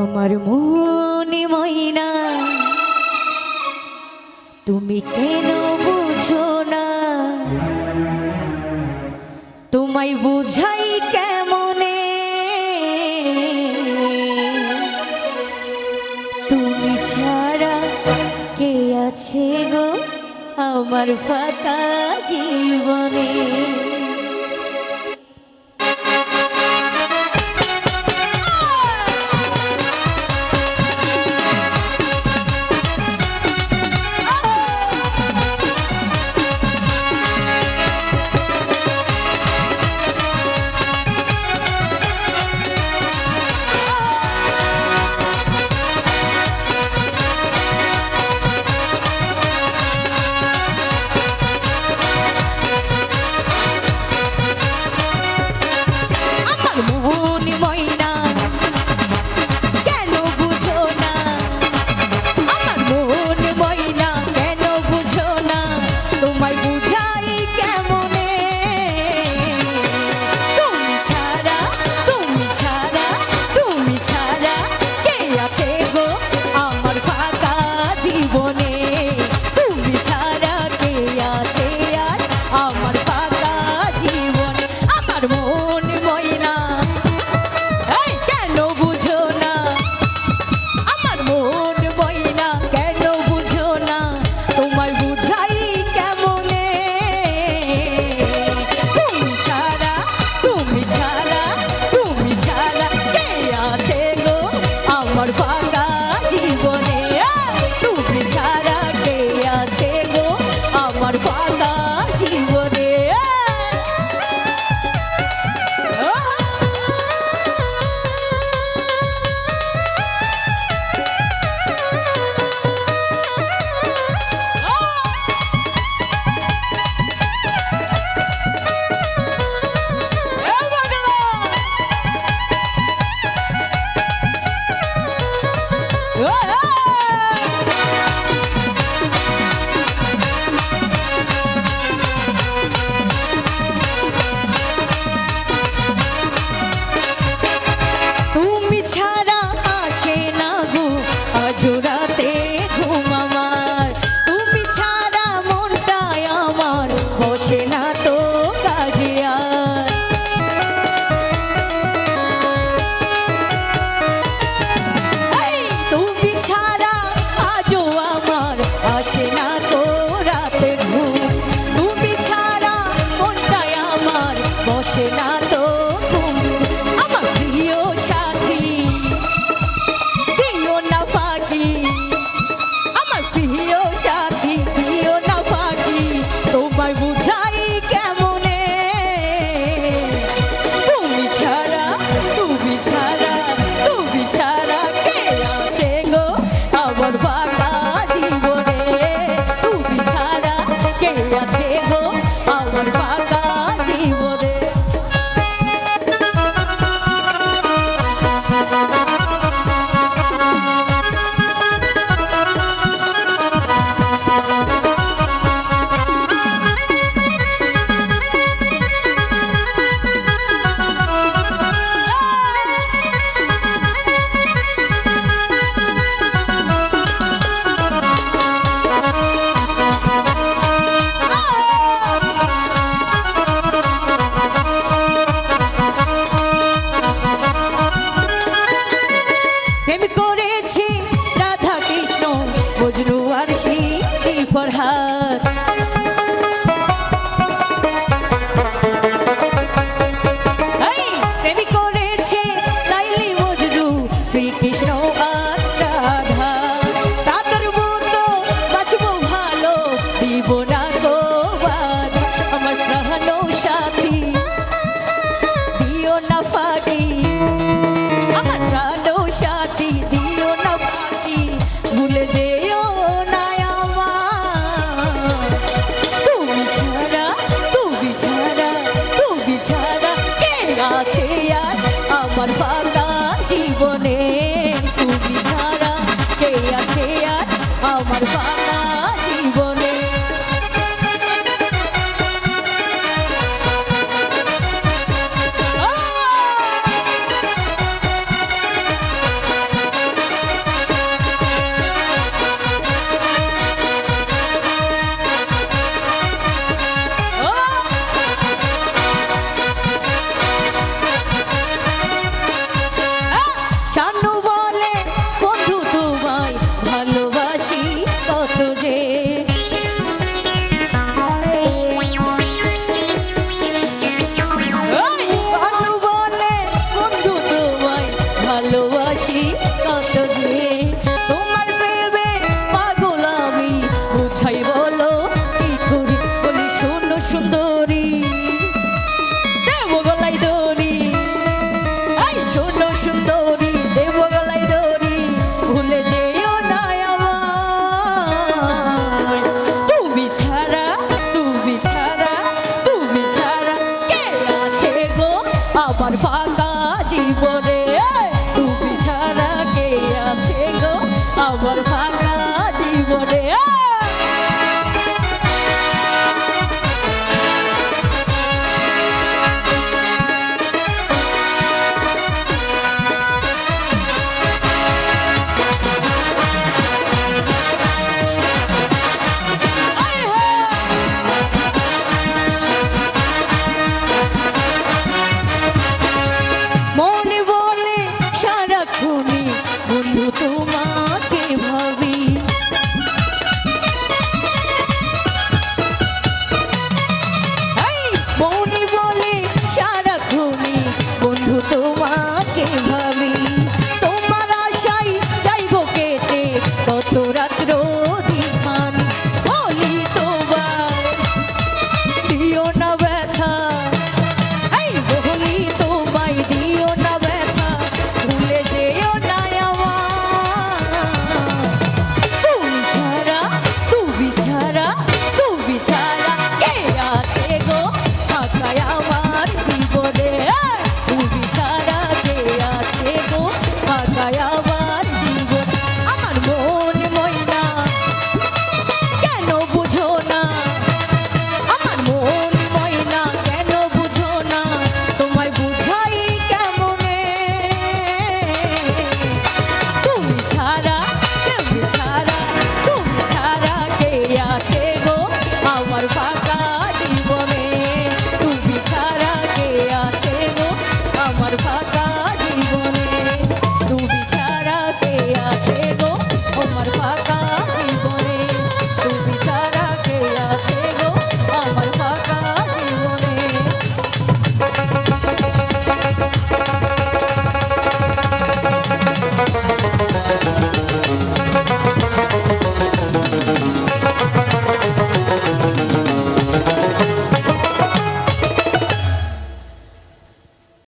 আমার মনে ময়না। তুমি কেন বুঝো না? তোমায় বুঝাই কেমনে? তুমি ছাড়া কে আছে গো আমার ফাঁকা জীবনে? for her. i'm Spotify.